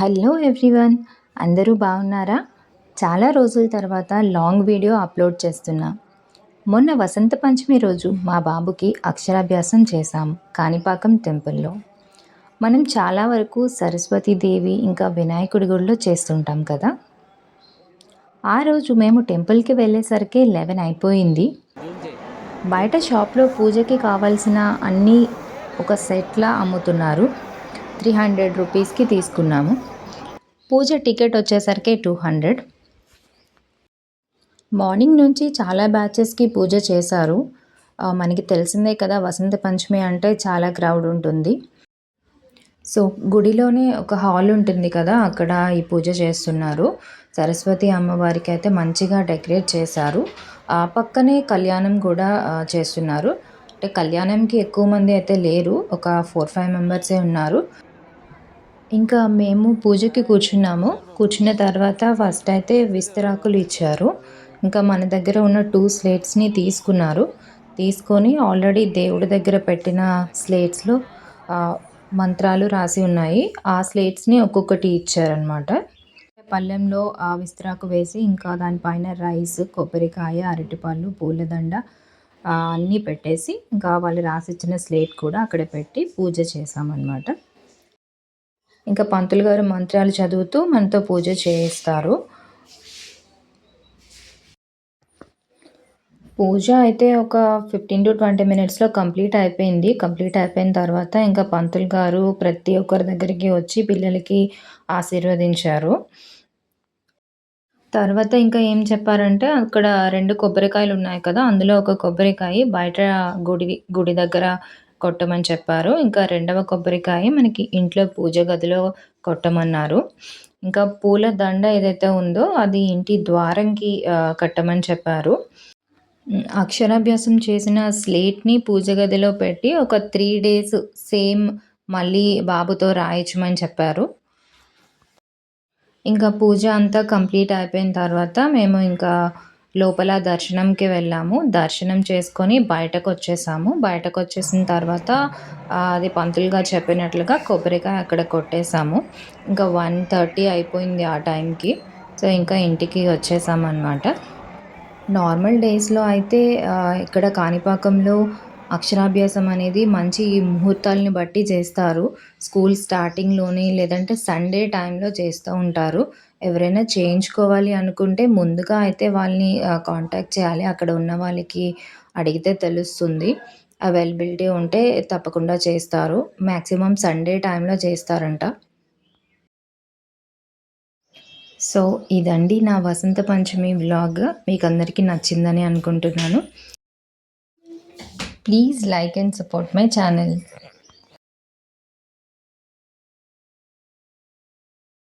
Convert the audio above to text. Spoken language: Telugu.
హలో ఎవ్రీవన్ అందరూ బాగున్నారా? చాలా రోజుల తర్వాత లాంగ్ వీడియో అప్లోడ్ చేస్తున్నా. మొన్న వసంత పంచమి రోజు మా బాబుకి అక్షరాభ్యాసం చేశాం కాణిపాకం టెంపుల్లో. మనం చాలా వరకు సరస్వతీదేవి ఇంకా వినాయకుడి గుడిలో చేస్తుంటాం కదా? ఆ రోజు మేము టెంపుల్కి వెళ్ళేసరికి లెవెన్ అయిపోయింది. బయట షాప్లో పూజకి కావాల్సిన అన్నీ ఒక సెట్లా అమ్ముతున్నారు. త్రీ హండ్రెడ్ రూపీస్కి తీసుకున్నాము. పూజ టికెట్ వచ్చేసరికి టూ హండ్రెడ్. మార్నింగ్ నుంచి చాలా బ్యాచెస్కి పూజ చేశారు. మనకి తెలిసిందే కదా వసంత పంచమి అంటే చాలా క్రౌడ్ ఉంటుంది. సో గుడిలోనే ఒక హాల్ ఉంటుంది కదా అక్కడ ఈ పూజ చేస్తున్నారు. సరస్వతి అమ్మవారికి అయితే మంచిగా డెకరేట్ చేశారు. ఆ పక్కనే కళ్యాణం కూడా చేస్తున్నారు. అంటే కళ్యాణంకి ఎక్కువ మంది అయితే లేరు. ఒక ఫోర్ ఫైవ్ మెంబర్సే ఉన్నారు. ఇంకా మేము పూజకి కూర్చున్నాము. కూర్చున్న తర్వాత ఫస్ట్ అయితే విస్తరాకులు ఇచ్చారు. ఇంకా మన దగ్గర ఉన్న టూ స్లేట్స్ని తీసుకున్నారు. తీసుకొని ఆల్రెడీ దేవుడి దగ్గర పెట్టిన స్లేట్స్లో మంత్రాలు రాసి ఉన్నాయి. ఆ స్లేట్స్ని ఒక్కొక్కటి ఇచ్చారనమాట పళ్ళెంలో ఆ విస్తరాకు వేసి ఇంకా దానిపైన రైస్ కొబ్బరికాయ అరటిపళ్ళు పూలదండ అన్నీ పెట్టేసి ఇంకా వాళ్ళు రాసిచ్చిన స్లేట్ కూడా అక్కడ పెట్టి పూజ చేసామన్నమాట ఇంకా పంతులు గారు మంత్రాలు చదువుతూ మనతో పూజ చేయిస్తారు. పూజ అయితే ఒక ఫిఫ్టీన్ టు ట్వంటీ మినిట్స్లో కంప్లీట్ అయిపోయింది. కంప్లీట్ అయిపోయిన తర్వాత ఇంకా పంతులు గారు ప్రతి ఒక్కరి దగ్గరికి వచ్చి పిల్లలకి ఆశీర్వదించారు. తర్వాత ఇంకా ఏం చెప్పారంటే అక్కడ రెండు కొబ్బరికాయలు ఉన్నాయి కదా అందులో ఒక కొబ్బరికాయ బయట గుడి గుడి దగ్గర కొట్టమని చెప్పారు. ఇంకా రెండవ కొబ్బరికాయ మనకి ఇంట్లో పూజ గదిలో కొట్టమన్నారు. ఇంకా పూల దండ ఏదైతే ఉందో అది ఇంటి ద్వారంకి కట్టమని చెప్పారు. అక్షరాభ్యాసం చేసిన స్లేట్ని పూజ గదిలో పెట్టి ఒక త్రీ డేస్ సేమ్ మళ్ళీ బాబుతో రాయించమని చెప్పారు. ఇంకా పూజ అంతా కంప్లీట్ అయిపోయిన తర్వాత మేము ఇంకా లోపల దర్శనంకి వెళ్ళాము. దర్శనం చేసుకొని బయటకు వచ్చేసాము బయటకు వచ్చేసిన తర్వాత అది పంతులుగా చెప్పినట్లుగా కొబ్బరికాయ అక్కడ కొట్టేసాము ఇంకా వన్ థర్టీ అయిపోయింది ఆ టైంకి. సో ఇంకా ఇంటికి వచ్చేసామన్నమాట. నార్మల్ డేస్లో అయితే ఇక్కడ కాణిపాకంలో అక్షరాభ్యాసం అనేది మంచి ముహూర్తాలని బట్టి చేస్తారు. స్కూల్ స్టార్టింగ్లోని లేదంటే సండే టైంలో చేస్తూ ఉంటారు. ఎవరైనా చేయించుకోవాలి అనుకుంటే ముందుగా అయితే వాళ్ళని కాంటాక్ట్ చేయాలి. అక్కడ ఉన్న వాళ్ళకి అడిగితే తెలుస్తుంది. అవైలబిలిటీ ఉంటే తప్పకుండా చేస్తారు. మ్యాక్సిమం సండే టైంలో చేస్తారంట. సో ఇదండి నా వసంత పంచమి వ్లాగ్. మీకు అందరికీ నచ్చిందని అనుకుంటున్నాను. Please like and support my channel.